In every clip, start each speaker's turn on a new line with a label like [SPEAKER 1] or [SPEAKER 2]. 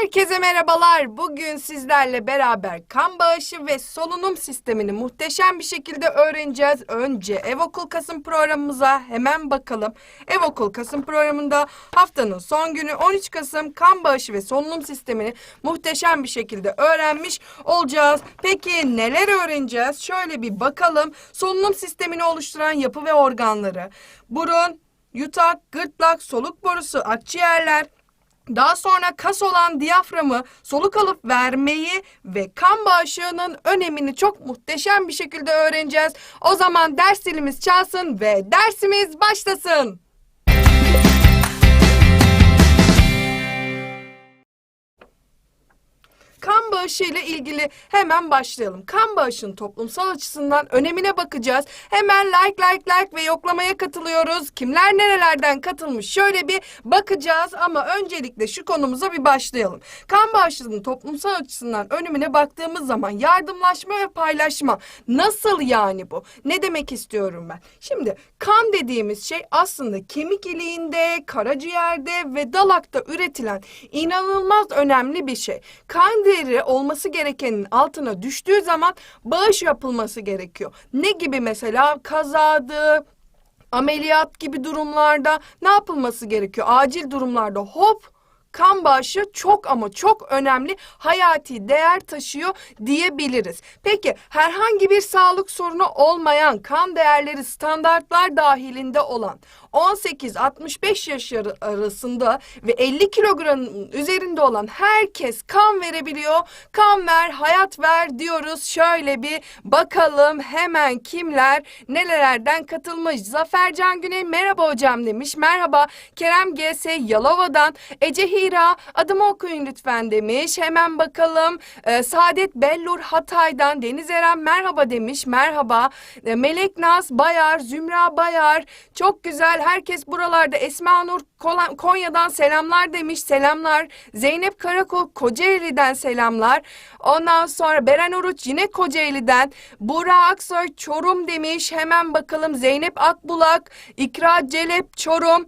[SPEAKER 1] Herkese merhabalar. Bugün sizlerle beraber kan bağışı ve solunum sistemini muhteşem bir şekilde öğreneceğiz. Önce Ev Okul Kasım programımıza hemen bakalım. Ev Okul Kasım programında haftanın son günü 13 Kasım kan bağışı ve solunum sistemini muhteşem bir şekilde öğrenmiş olacağız. Peki neler öğreneceğiz? Şöyle bir bakalım. Solunum sistemini oluşturan yapı ve organları. Burun, yutak, gırtlak, soluk borusu, akciğerler, daha sonra kas olan diyaframı soluk alıp vermeyi ve kan bağışının önemini çok muhteşem bir şekilde öğreneceğiz. O zaman ders dilimiz çalsın ve dersimiz başlasın. Bağışı ile ilgili hemen başlayalım. Kan bağışının toplumsal açısından önemine bakacağız. Hemen like like like ve yoklamaya katılıyoruz. Kimler nerelerden katılmış şöyle bir bakacağız ama öncelikle şu konumuza bir başlayalım. Kan bağışının toplumsal açısından önemine baktığımız zaman yardımlaşma ve paylaşma nasıl yani bu? Ne demek istiyorum ben? Şimdi kan dediğimiz şey aslında kemik iliğinde, karaciğerde ve dalakta üretilen inanılmaz önemli bir şey. Kan değeri olması gerekenin altına düştüğü zaman bağış yapılması gerekiyor. Ne gibi mesela kazadı, ameliyat gibi durumlarda ne yapılması gerekiyor? Acil durumlarda hop kan bağışı çok ama çok önemli hayati değer taşıyor diyebiliriz. Peki herhangi bir sağlık sorunu olmayan kan değerleri standartlar dahilinde olan 18-65 yaş ar- arasında ve 50 kilogramın üzerinde olan herkes kan verebiliyor. Kan ver, hayat ver diyoruz. Şöyle bir bakalım hemen kimler nelerden katılmış. Zafer Can Güney merhaba hocam demiş. Merhaba Kerem GS Yalova'dan. Ece Hira adımı okuyun lütfen demiş. Hemen bakalım. Ee, Saadet Bellur Hatay'dan Deniz Eren merhaba demiş. Merhaba. Ee, Melek Naz Bayar, Zümra Bayar. Çok güzel. Herkes buralarda. Esma Nur Konya'dan selamlar demiş. Selamlar. Zeynep Karakol Kocaeli'den selamlar. Ondan sonra Beren Oruç yine Kocaeli'den. Buğra Aksoy Çorum demiş. Hemen bakalım. Zeynep Akbulak, İkra Celep Çorum.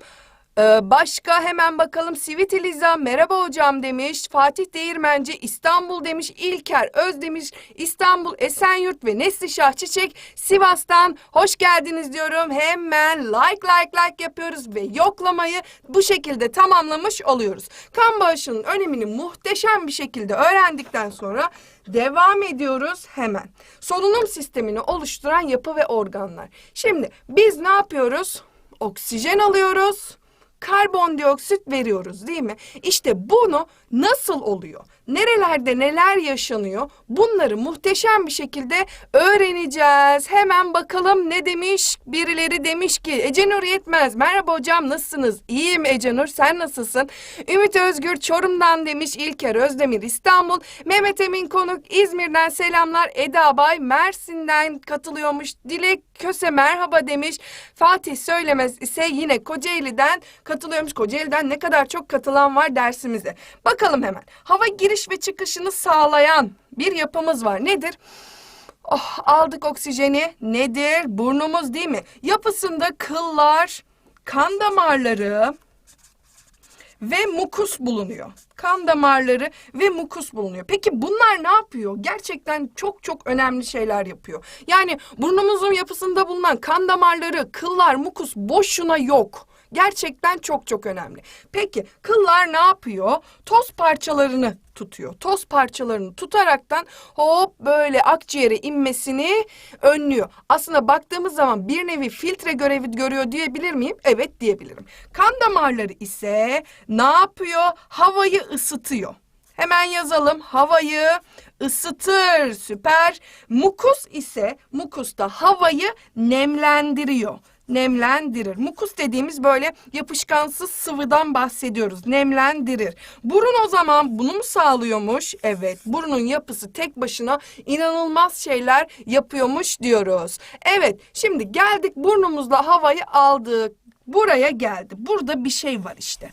[SPEAKER 1] Ee, başka hemen bakalım Sivit Liza merhaba hocam demiş. Fatih Değirmenci İstanbul demiş. İlker Öz demiş. İstanbul Esenyurt ve Neslişah Çiçek Sivas'tan hoş geldiniz diyorum. Hemen like like like yapıyoruz ve yoklamayı bu şekilde tamamlamış oluyoruz. Kan bağışının önemini muhteşem bir şekilde öğrendikten sonra devam ediyoruz hemen. Solunum sistemini oluşturan yapı ve organlar. Şimdi biz ne yapıyoruz? Oksijen alıyoruz karbondioksit veriyoruz değil mi? İşte bunu nasıl oluyor? Nerelerde neler yaşanıyor? Bunları muhteşem bir şekilde öğreneceğiz. Hemen bakalım ne demiş? Birileri demiş ki Ecenur Yetmez. Merhaba hocam nasılsınız? İyiyim Ecenur sen nasılsın? Ümit Özgür Çorum'dan demiş. İlker Özdemir İstanbul. Mehmet Emin Konuk İzmir'den selamlar. Eda Bay Mersin'den katılıyormuş. Dilek Köse merhaba demiş. Fatih Söylemez ise yine Kocaeli'den katılıyormuş. Kocaeli'den ne kadar çok katılan var dersimize. Bakalım hemen. Hava giriş ve çıkışını sağlayan bir yapımız var. Nedir? Oh, aldık oksijeni. Nedir? Burnumuz değil mi? Yapısında kıllar, kan damarları ve mukus bulunuyor. Kan damarları ve mukus bulunuyor. Peki bunlar ne yapıyor? Gerçekten çok çok önemli şeyler yapıyor. Yani burnumuzun yapısında bulunan kan damarları, kıllar, mukus boşuna yok. Gerçekten çok çok önemli. Peki kıllar ne yapıyor? Toz parçalarını tutuyor. Toz parçalarını tutaraktan hop böyle akciğere inmesini önlüyor. Aslında baktığımız zaman bir nevi filtre görevi görüyor diyebilir miyim? Evet diyebilirim. Kan damarları ise ne yapıyor? Havayı ısıtıyor. Hemen yazalım. Havayı ısıtır. Süper. Mukus ise mukus da havayı nemlendiriyor nemlendirir. Mukus dediğimiz böyle yapışkansız sıvıdan bahsediyoruz. Nemlendirir. Burun o zaman bunu mu sağlıyormuş? Evet. Burunun yapısı tek başına inanılmaz şeyler yapıyormuş diyoruz. Evet. Şimdi geldik burnumuzla havayı aldık. Buraya geldi. Burada bir şey var işte.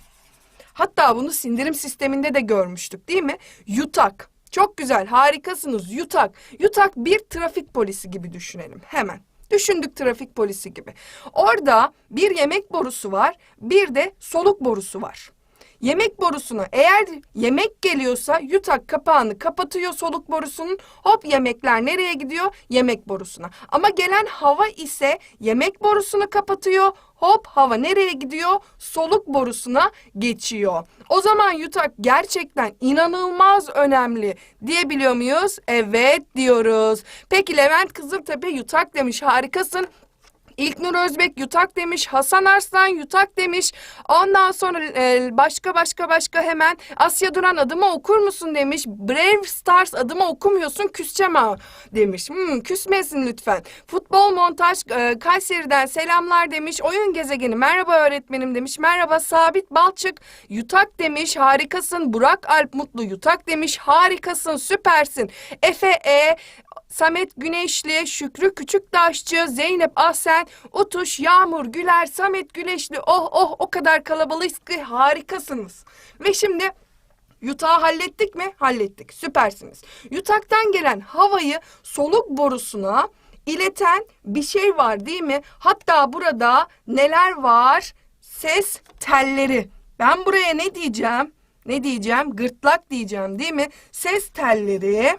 [SPEAKER 1] Hatta bunu sindirim sisteminde de görmüştük değil mi? Yutak. Çok güzel, harikasınız. Yutak. Yutak bir trafik polisi gibi düşünelim hemen. Düşündük trafik polisi gibi. Orada bir yemek borusu var, bir de soluk borusu var. Yemek borusuna eğer yemek geliyorsa yutak kapağını kapatıyor soluk borusunun. Hop yemekler nereye gidiyor? Yemek borusuna. Ama gelen hava ise yemek borusunu kapatıyor. Hop hava nereye gidiyor? Soluk borusuna geçiyor. O zaman yutak gerçekten inanılmaz önemli diyebiliyor muyuz? Evet diyoruz. Peki Levent Kızıltepe yutak demiş harikasın. İlknur Özbek yutak demiş, Hasan Arslan yutak demiş. Ondan sonra e, başka başka başka hemen Asya Duran adımı okur musun demiş. Brave Stars adımı okumuyorsun küseceğim ha demiş. Hmm, küsmesin lütfen. Futbol montaj e, Kayseri'den selamlar demiş. Oyun gezegeni merhaba öğretmenim demiş. Merhaba Sabit Balçık yutak demiş. Harikasın. Burak Alp Mutlu yutak demiş. Harikasın süpersin. Efe E Samet Güneşli, Şükrü Küçüktaşçı, Zeynep Ahsen, Utuş, Yağmur, Güler, Samet Güneşli. Oh oh o kadar kalabalıyız ki harikasınız. Ve şimdi yutağı hallettik mi? Hallettik. Süpersiniz. Yutaktan gelen havayı soluk borusuna ileten bir şey var değil mi? Hatta burada neler var? Ses telleri. Ben buraya ne diyeceğim? Ne diyeceğim? Gırtlak diyeceğim değil mi? Ses telleri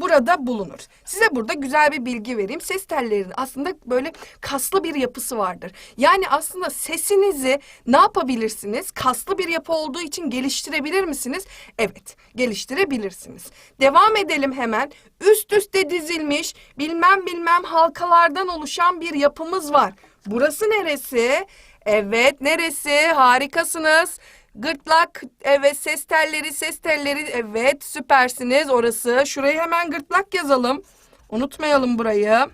[SPEAKER 1] burada bulunur. Size burada güzel bir bilgi vereyim. Ses tellerinin aslında böyle kaslı bir yapısı vardır. Yani aslında sesinizi ne yapabilirsiniz? Kaslı bir yapı olduğu için geliştirebilir misiniz? Evet, geliştirebilirsiniz. Devam edelim hemen. Üst üste dizilmiş bilmem bilmem halkalardan oluşan bir yapımız var. Burası neresi? Evet, neresi? Harikasınız. Gırtlak, evet ses telleri, ses telleri, evet süpersiniz orası. Şurayı hemen gırtlak yazalım. Unutmayalım burayı.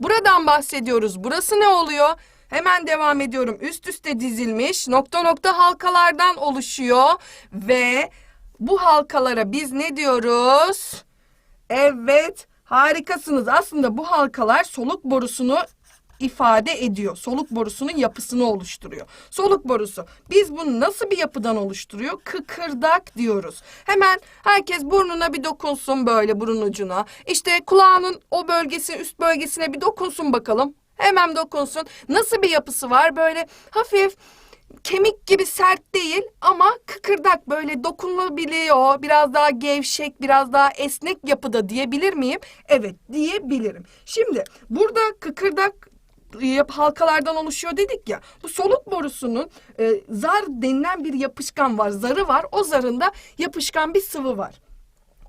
[SPEAKER 1] Buradan bahsediyoruz. Burası ne oluyor? Hemen devam ediyorum. Üst üste dizilmiş nokta nokta halkalardan oluşuyor ve bu halkalara biz ne diyoruz? Evet, harikasınız. Aslında bu halkalar soluk borusunu ifade ediyor. Soluk borusunun yapısını oluşturuyor. Soluk borusu. Biz bunu nasıl bir yapıdan oluşturuyor? Kıkırdak diyoruz. Hemen herkes burnuna bir dokunsun böyle burun ucuna. İşte kulağının o bölgesi üst bölgesine bir dokunsun bakalım. Hemen dokunsun. Nasıl bir yapısı var? Böyle hafif kemik gibi sert değil ama kıkırdak böyle dokunulabiliyor. Biraz daha gevşek, biraz daha esnek yapıda diyebilir miyim? Evet diyebilirim. Şimdi burada kıkırdak yap- halkalardan oluşuyor dedik ya. Bu soluk borusunun e, zar denilen bir yapışkan var. Zarı var. O zarında yapışkan bir sıvı var.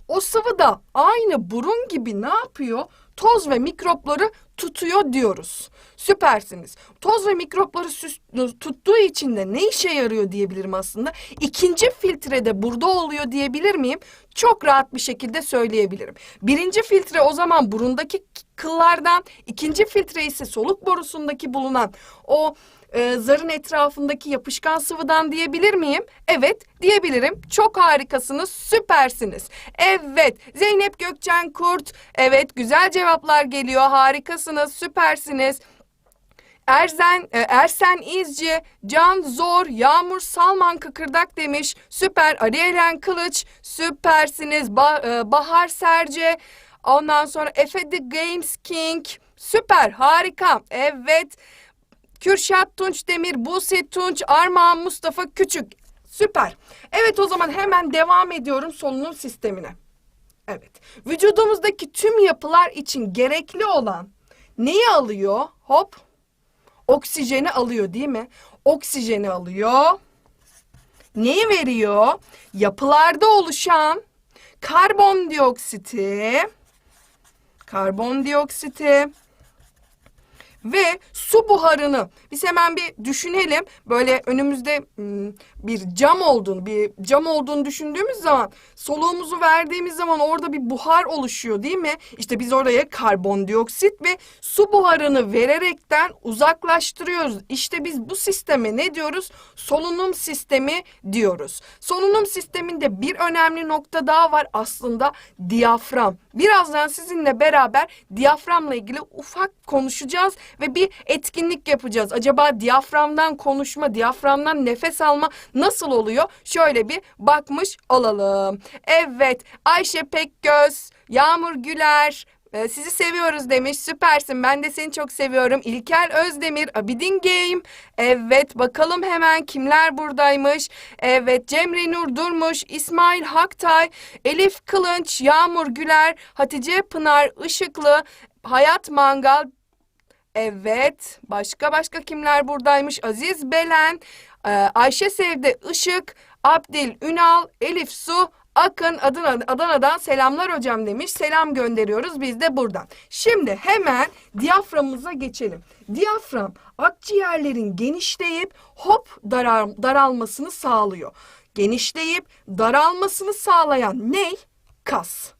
[SPEAKER 1] O sıvı da aynı burun gibi ne yapıyor? Toz ve mikropları tutuyor diyoruz. Süpersiniz. Toz ve mikropları süs- tuttuğu için de ne işe yarıyor diyebilirim aslında. İkinci filtre de burada oluyor diyebilir miyim? Çok rahat bir şekilde söyleyebilirim. Birinci filtre o zaman burundaki kıllardan, ikinci filtre ise soluk borusundaki bulunan o e, zarın etrafındaki yapışkan sıvıdan diyebilir miyim? Evet diyebilirim. Çok harikasınız, süpersiniz. Evet Zeynep Gökçen Kurt. Evet güzel cevaplar geliyor. Harikasınız, süpersiniz. Erzen, e, Ersen İzci, Can Zor, Yağmur Salman Kıkırdak demiş. Süper. Ali Eren Kılıç, süpersiniz. E, Bahar Serce, ondan sonra Efe The Games King. Süper, harika. Evet. Kürşat Tunç Demir, Buse Tunç, Armağan Mustafa Küçük. Süper. Evet o zaman hemen devam ediyorum solunum sistemine. Evet. Vücudumuzdaki tüm yapılar için gerekli olan neyi alıyor? Hop. Oksijeni alıyor değil mi? Oksijeni alıyor. Neyi veriyor? Yapılarda oluşan karbondioksiti, karbondioksiti ve su buharını biz hemen bir düşünelim. Böyle önümüzde hmm, bir cam olduğunu, bir cam olduğunu düşündüğümüz zaman soluğumuzu verdiğimiz zaman orada bir buhar oluşuyor değil mi? İşte biz oraya karbondioksit ve su buharını vererekten uzaklaştırıyoruz. İşte biz bu sisteme ne diyoruz? Solunum sistemi diyoruz. Solunum sisteminde bir önemli nokta daha var aslında diyafram. Birazdan sizinle beraber diyaframla ilgili ufak konuşacağız ve bir etkinlik yapacağız. Acaba diyaframdan konuşma, diyaframdan nefes alma nasıl oluyor? Şöyle bir bakmış olalım. Evet, Ayşe Pekgöz, Yağmur Güler, Ee, sizi seviyoruz demiş. Süpersin. Ben de seni çok seviyorum. İlker Özdemir, Abidin Game. Evet, bakalım hemen kimler buradaymış. Evet, Cemre Nur Durmuş, İsmail Haktay, Elif Kılınç, Yağmur Güler, Hatice Pınar Işıklı, Hayat Mangal, Evet. Başka başka kimler buradaymış? Aziz Belen, e, Ayşe Sevde Işık, Abdil Ünal, Elif Su, Akın Adana, Adana'dan selamlar hocam demiş. Selam gönderiyoruz biz de buradan. Şimdi hemen diyaframımıza geçelim. Diyafram akciğerlerin genişleyip hop daral, daralmasını sağlıyor. Genişleyip daralmasını sağlayan ne? Kas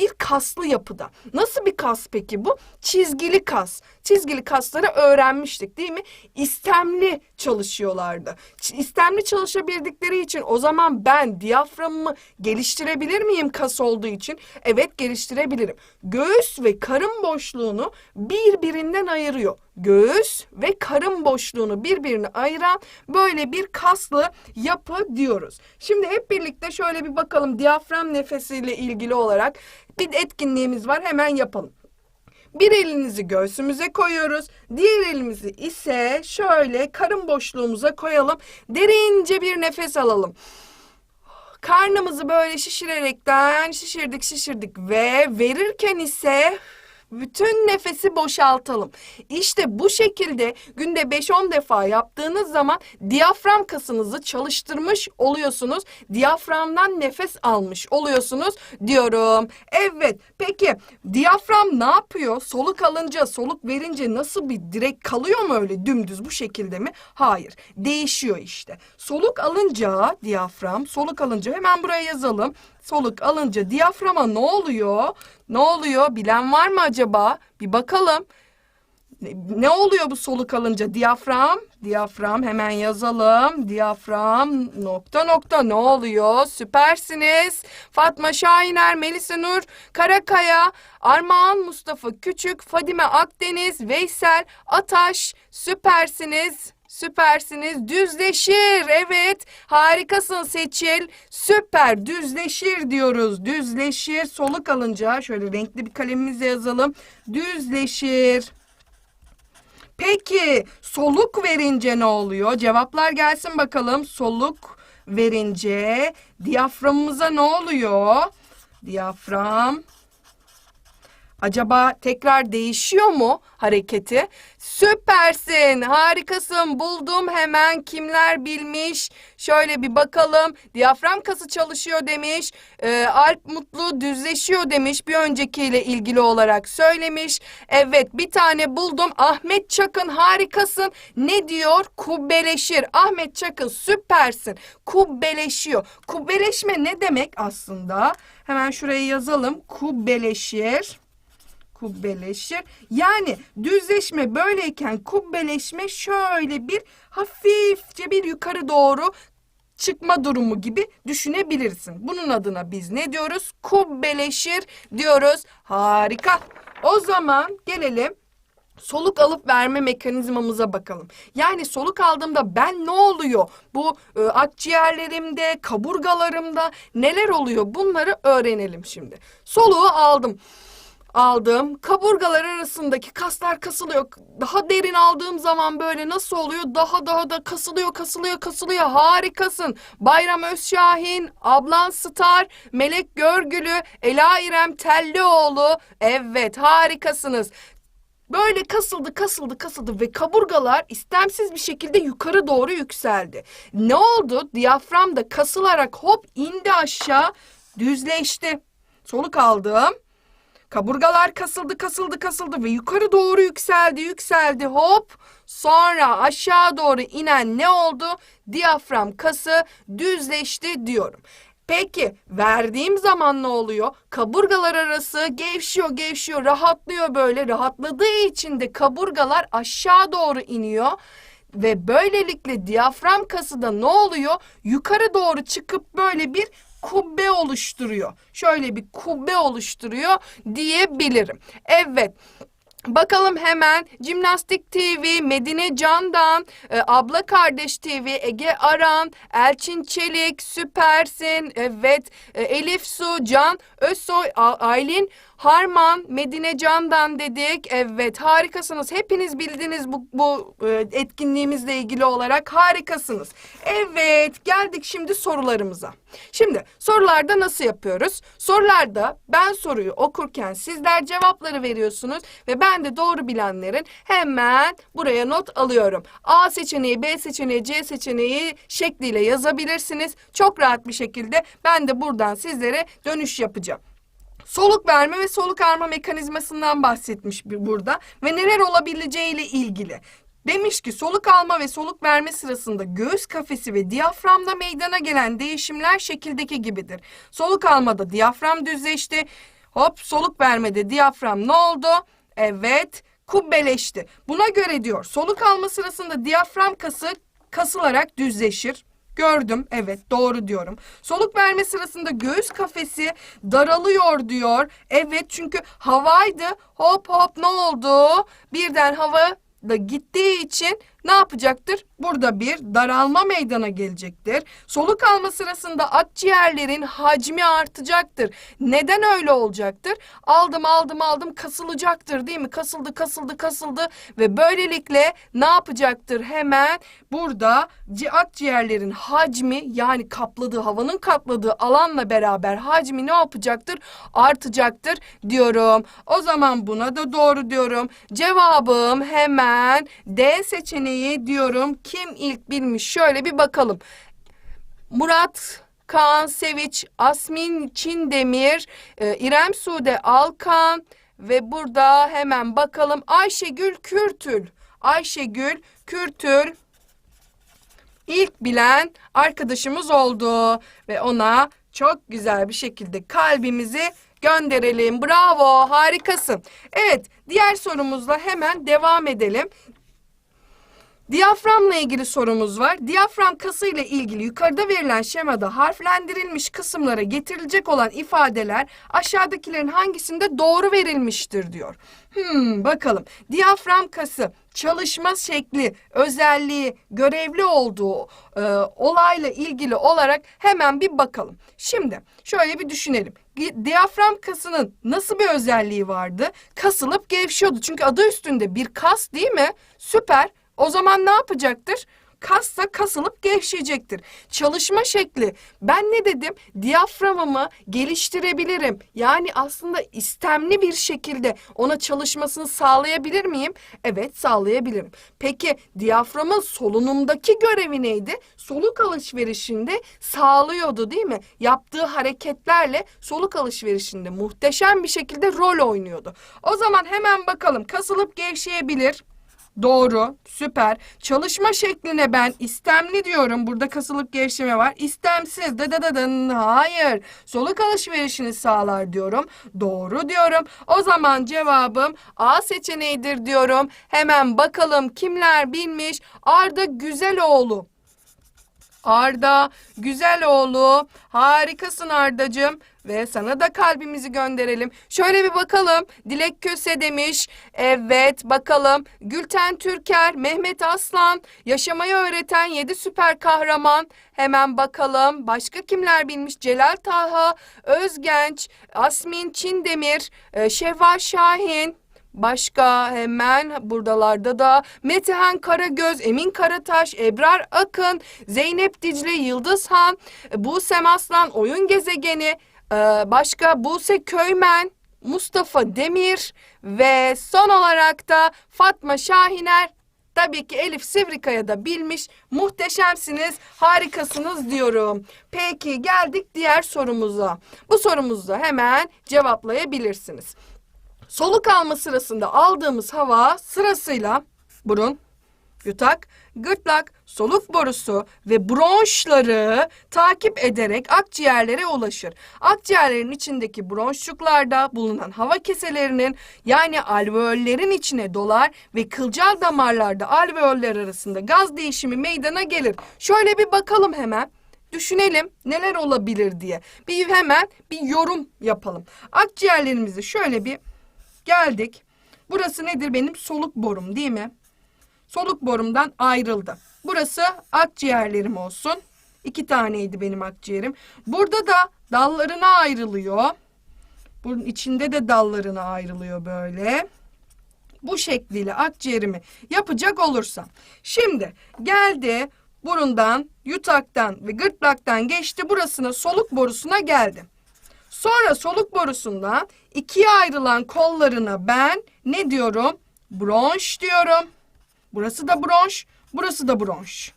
[SPEAKER 1] bir kaslı yapıda. Nasıl bir kas peki bu? Çizgili kas. Çizgili kasları öğrenmiştik değil mi? İstemli çalışıyorlardı. İstemli çalışabildikleri için o zaman ben diyaframımı geliştirebilir miyim kas olduğu için? Evet geliştirebilirim. Göğüs ve karın boşluğunu birbirinden ayırıyor. Göğüs ve karın boşluğunu birbirine ayıran böyle bir kaslı yapı diyoruz. Şimdi hep birlikte şöyle bir bakalım diyafram nefesiyle ilgili olarak bir etkinliğimiz var hemen yapalım. Bir elinizi göğsümüze koyuyoruz. Diğer elimizi ise şöyle karın boşluğumuza koyalım. Derince bir nefes alalım. Karnımızı böyle şişirerekten şişirdik şişirdik ve verirken ise bütün nefesi boşaltalım. İşte bu şekilde günde 5-10 defa yaptığınız zaman diyafram kasınızı çalıştırmış oluyorsunuz. Diyaframdan nefes almış oluyorsunuz diyorum. Evet peki diyafram ne yapıyor? Soluk alınca soluk verince nasıl bir direkt kalıyor mu öyle dümdüz bu şekilde mi? Hayır değişiyor işte. Soluk alınca diyafram soluk alınca hemen buraya yazalım. Soluk alınca diyaframa ne oluyor? Ne oluyor? Bilen var mı acaba? Bir bakalım. Ne, oluyor bu soluk alınca? Diyafram, diyafram hemen yazalım. Diyafram nokta nokta ne oluyor? Süpersiniz. Fatma Şahiner, Melisa Nur, Karakaya, Armağan Mustafa Küçük, Fadime Akdeniz, Veysel Ataş süpersiniz. Süpersiniz. Düzleşir. Evet. Harikasın Seçil. Süper. Düzleşir diyoruz. Düzleşir. Soluk alınca şöyle renkli bir kalemimizle yazalım. Düzleşir. Peki soluk verince ne oluyor? Cevaplar gelsin bakalım. Soluk verince diyaframımıza ne oluyor? Diyafram Acaba tekrar değişiyor mu hareketi? Süpersin, harikasın. Buldum hemen kimler bilmiş. Şöyle bir bakalım. Diyafram kası çalışıyor demiş. Ee, Alp Mutlu düzleşiyor demiş. Bir öncekiyle ilgili olarak söylemiş. Evet bir tane buldum. Ahmet Çakın harikasın. Ne diyor? Kubbeleşir. Ahmet Çakın süpersin. Kubbeleşiyor. Kubbeleşme ne demek aslında? Hemen şuraya yazalım. Kubbeleşir kubbeleşir. Yani düzleşme böyleyken kubbeleşme şöyle bir hafifçe bir yukarı doğru çıkma durumu gibi düşünebilirsin. Bunun adına biz ne diyoruz? Kubbeleşir diyoruz. Harika. O zaman gelelim soluk alıp verme mekanizmamıza bakalım. Yani soluk aldığımda ben ne oluyor? Bu e, akciğerlerimde, kaburgalarımda neler oluyor? Bunları öğrenelim şimdi. Soluğu aldım aldım. Kaburgalar arasındaki kaslar kasılıyor. Daha derin aldığım zaman böyle nasıl oluyor? Daha daha da kasılıyor, kasılıyor, kasılıyor. Harikasın. Bayram Özşahin, Ablan Star, Melek Görgülü, Ela İrem Tellioğlu. Evet, harikasınız. Böyle kasıldı, kasıldı, kasıldı ve kaburgalar istemsiz bir şekilde yukarı doğru yükseldi. Ne oldu? Diyafram da kasılarak hop indi aşağı, düzleşti. Soluk aldım. Kaburgalar kasıldı, kasıldı, kasıldı ve yukarı doğru yükseldi, yükseldi. Hop! Sonra aşağı doğru inen ne oldu? Diyafram kası düzleşti diyorum. Peki verdiğim zaman ne oluyor? Kaburgalar arası gevşiyor, gevşiyor, rahatlıyor böyle. Rahatladığı için de kaburgalar aşağı doğru iniyor. Ve böylelikle diyafram kası da ne oluyor? Yukarı doğru çıkıp böyle bir kubbe oluşturuyor. Şöyle bir kubbe oluşturuyor diyebilirim. Evet. Bakalım hemen Cimnastik TV, Medine Candan, e, Abla Kardeş TV, Ege Aran, Elçin Çelik, Süpersin, evet, e, Elif Su, Can Özsoy, A- Aylin Harman, Medine Candan dedik. Evet harikasınız. Hepiniz bildiniz bu, bu e, etkinliğimizle ilgili olarak harikasınız. Evet geldik şimdi sorularımıza. Şimdi sorularda nasıl yapıyoruz? Sorularda ben soruyu okurken sizler cevapları veriyorsunuz ve ben de doğru bilenlerin hemen buraya not alıyorum. A seçeneği, B seçeneği, C seçeneği şekliyle yazabilirsiniz. Çok rahat bir şekilde ben de buradan sizlere dönüş yapacağım. Soluk verme ve soluk alma mekanizmasından bahsetmiş burada ve neler olabileceğiyle ilgili. Demiş ki soluk alma ve soluk verme sırasında göğüs kafesi ve diyaframda meydana gelen değişimler şekildeki gibidir. Soluk almada diyafram düzleşti. Hop soluk vermede diyafram ne oldu? Evet kubbeleşti. Buna göre diyor soluk alma sırasında diyafram kası kasılarak düzleşir. Gördüm. Evet doğru diyorum. Soluk verme sırasında göğüs kafesi daralıyor diyor. Evet çünkü havaydı. Hop hop ne oldu? Birden hava da gittiği için ne yapacaktır? Burada bir daralma meydana gelecektir. Soluk alma sırasında akciğerlerin hacmi artacaktır. Neden öyle olacaktır? Aldım aldım aldım kasılacaktır değil mi? Kasıldı kasıldı kasıldı ve böylelikle ne yapacaktır? Hemen burada ci- akciğerlerin hacmi yani kapladığı havanın kapladığı alanla beraber hacmi ne yapacaktır? Artacaktır diyorum. O zaman buna da doğru diyorum. Cevabım hemen D seçeneği diyorum. Kim ilk bilmiş? Şöyle bir bakalım. Murat Kaan Seviç, Asmin Çindemir, e, İrem Sude Alkan ve burada hemen bakalım Ayşegül Kürtül. Ayşegül Kürtül ilk bilen arkadaşımız oldu ve ona çok güzel bir şekilde kalbimizi gönderelim. Bravo, harikasın. Evet, diğer sorumuzla hemen devam edelim. Diyaframla ilgili sorumuz var. Diyafram kası ile ilgili yukarıda verilen şemada harflendirilmiş kısımlara getirilecek olan ifadeler aşağıdakilerin hangisinde doğru verilmiştir diyor. Hmm, bakalım. Diyafram kası çalışma şekli, özelliği, görevli olduğu e, olayla ilgili olarak hemen bir bakalım. Şimdi şöyle bir düşünelim. Di- Diyafram kasının nasıl bir özelliği vardı? Kasılıp gevşiyordu. Çünkü adı üstünde bir kas değil mi? Süper. O zaman ne yapacaktır? Kassa kasılıp gevşeyecektir. Çalışma şekli. Ben ne dedim? Diyaframımı geliştirebilirim. Yani aslında istemli bir şekilde ona çalışmasını sağlayabilir miyim? Evet sağlayabilirim. Peki diyaframın solunumdaki görevi neydi? Soluk alışverişinde sağlıyordu değil mi? Yaptığı hareketlerle soluk alışverişinde muhteşem bir şekilde rol oynuyordu. O zaman hemen bakalım kasılıp gevşeyebilir. Doğru, süper. Çalışma şekline ben istemli diyorum. Burada kasılıp gevşeme var. İstemsiz, dıdıdıdın, hayır. Soluk alışverişini sağlar diyorum. Doğru diyorum. O zaman cevabım A seçeneğidir diyorum. Hemen bakalım kimler bilmiş. Arda Güzeloğlu. Arda Güzeloğlu harikasın Ardacığım ve sana da kalbimizi gönderelim. Şöyle bir bakalım. Dilek Köse demiş. Evet bakalım. Gülten Türker, Mehmet Aslan, yaşamayı öğreten yedi süper kahraman. Hemen bakalım. Başka kimler bilmiş? Celal Taha, Özgenç, Asmin Çindemir, e, Şevval Şahin, Başka hemen buradalarda da Metehan Karagöz, Emin Karataş, Ebrar Akın, Zeynep Dicle, Yıldız Han, Buse Aslan, Oyun Gezegeni, e, başka Buse Köymen, Mustafa Demir ve son olarak da Fatma Şahiner Tabii ki Elif Sivrikaya da bilmiş. Muhteşemsiniz, harikasınız diyorum. Peki geldik diğer sorumuza. Bu sorumuzu hemen cevaplayabilirsiniz. Soluk alma sırasında aldığımız hava sırasıyla burun, yutak, gırtlak, soluk borusu ve bronşları takip ederek akciğerlere ulaşır. Akciğerlerin içindeki bronşçuklarda bulunan hava keselerinin yani alveollerin içine dolar ve kılcal damarlarda alveoller arasında gaz değişimi meydana gelir. Şöyle bir bakalım hemen. Düşünelim neler olabilir diye. Bir hemen bir yorum yapalım. Akciğerlerimizi şöyle bir Geldik. Burası nedir benim soluk borum değil mi? Soluk borumdan ayrıldı. Burası akciğerlerim olsun. İki taneydi benim akciğerim. Burada da dallarına ayrılıyor. Bunun içinde de dallarına ayrılıyor böyle. Bu şekliyle akciğerimi yapacak olursam. Şimdi geldi burundan, yutaktan ve gırtlaktan geçti burasına soluk borusuna geldi. Sonra soluk borusundan ikiye ayrılan kollarına ben ne diyorum? Bronş diyorum. Burası da bronş, burası da bronş.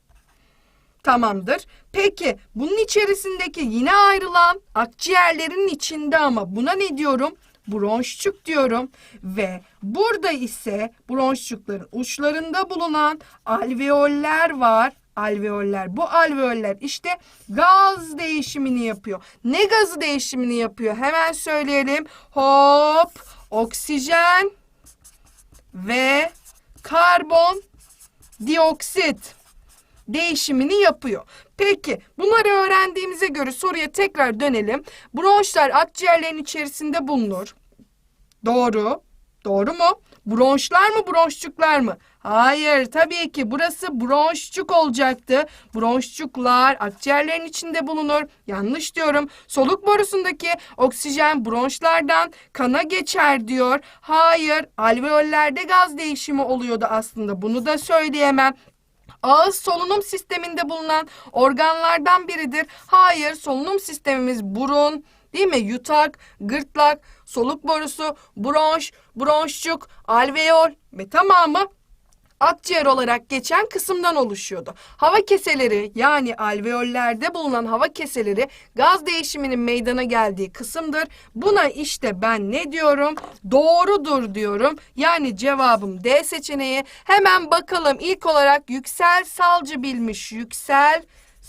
[SPEAKER 1] Tamamdır. Peki bunun içerisindeki yine ayrılan akciğerlerin içinde ama buna ne diyorum? Bronşçuk diyorum ve burada ise bronşçukların uçlarında bulunan alveoller var. Alveoller. Bu alveoller işte gaz değişimini yapıyor. Ne gazı değişimini yapıyor? Hemen söyleyelim. Hop, oksijen ve karbon dioksit değişimini yapıyor. Peki bunları öğrendiğimize göre soruya tekrar dönelim. Bronşlar akciğerlerin içerisinde bulunur. Doğru. Doğru mu? Bronşlar mı bronşçuklar mı? Hayır tabii ki burası bronşçuk olacaktı. Bronşçuklar akciğerlerin içinde bulunur. Yanlış diyorum. Soluk borusundaki oksijen bronşlardan kana geçer diyor. Hayır alveollerde gaz değişimi oluyordu aslında. Bunu da söyleyemem. Ağız solunum sisteminde bulunan organlardan biridir. Hayır, solunum sistemimiz burun, değil mi? Yutak, gırtlak, soluk borusu, bronş, bronşçuk, alveol ve tamamı akciğer olarak geçen kısımdan oluşuyordu. Hava keseleri yani alveollerde bulunan hava keseleri gaz değişiminin meydana geldiği kısımdır. Buna işte ben ne diyorum? Doğrudur diyorum. Yani cevabım D seçeneği. Hemen bakalım ilk olarak yüksel salcı bilmiş. Yüksel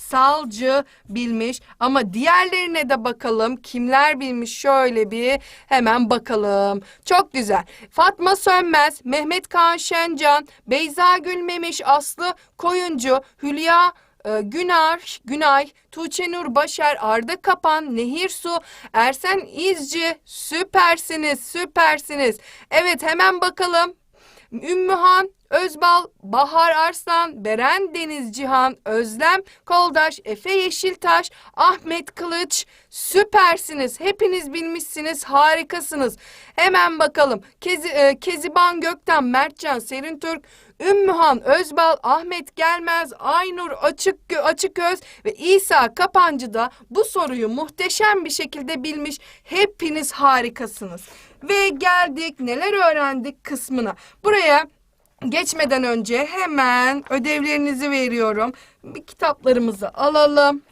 [SPEAKER 1] salcı bilmiş ama diğerlerine de bakalım kimler bilmiş şöyle bir hemen bakalım. Çok güzel. Fatma Sönmez, Mehmet Kaan Şencan, Beyza Gülmemiş, Aslı Koyuncu, Hülya e, Günar, Günay, Tuğçe Nur Başar, Arda Kapan, Nehir Su, Ersen İzci süpersiniz süpersiniz. Evet hemen bakalım. Ümmühan, Özbal, Bahar Arslan, Beren Deniz Cihan, Özlem Koldaş, Efe Yeşiltaş, Ahmet Kılıç süpersiniz. Hepiniz bilmişsiniz, harikasınız. Hemen bakalım. Kezi, e, Keziban Gökten, Mertcan Serintürk, Ümmühan Özbal, Ahmet Gelmez, Aynur Açık Açıköz ve İsa Kapancı da bu soruyu muhteşem bir şekilde bilmiş. Hepiniz harikasınız. Ve geldik neler öğrendik kısmına. Buraya geçmeden önce hemen ödevlerinizi veriyorum. Bir kitaplarımızı alalım.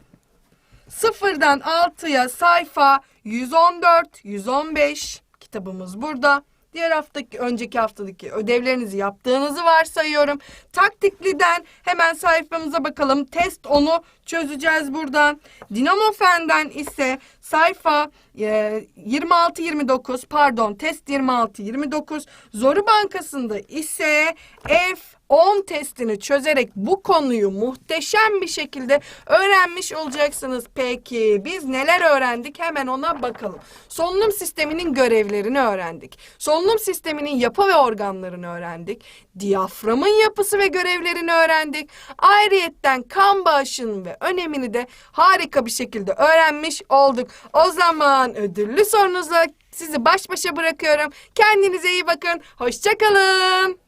[SPEAKER 1] Sıfırdan 6'ya sayfa 114, 115 kitabımız burada. Diğer haftaki, önceki haftadaki ödevlerinizi yaptığınızı varsayıyorum. Taktikliden hemen sayfamıza bakalım. Test 10'u çözeceğiz buradan. Dinamo Fen'den ise sayfa e, 26-29 pardon test 26-29. Zoru Bankası'nda ise F 10 testini çözerek bu konuyu muhteşem bir şekilde öğrenmiş olacaksınız. Peki biz neler öğrendik? Hemen ona bakalım. Solunum sisteminin görevlerini öğrendik. Solunum sisteminin yapı ve organlarını öğrendik. Diyaframın yapısı ve görevlerini öğrendik. Ayrıyetten kan bağışının ve önemini de harika bir şekilde öğrenmiş olduk. O zaman ödüllü sorunuzla sizi baş başa bırakıyorum. Kendinize iyi bakın. Hoşçakalın.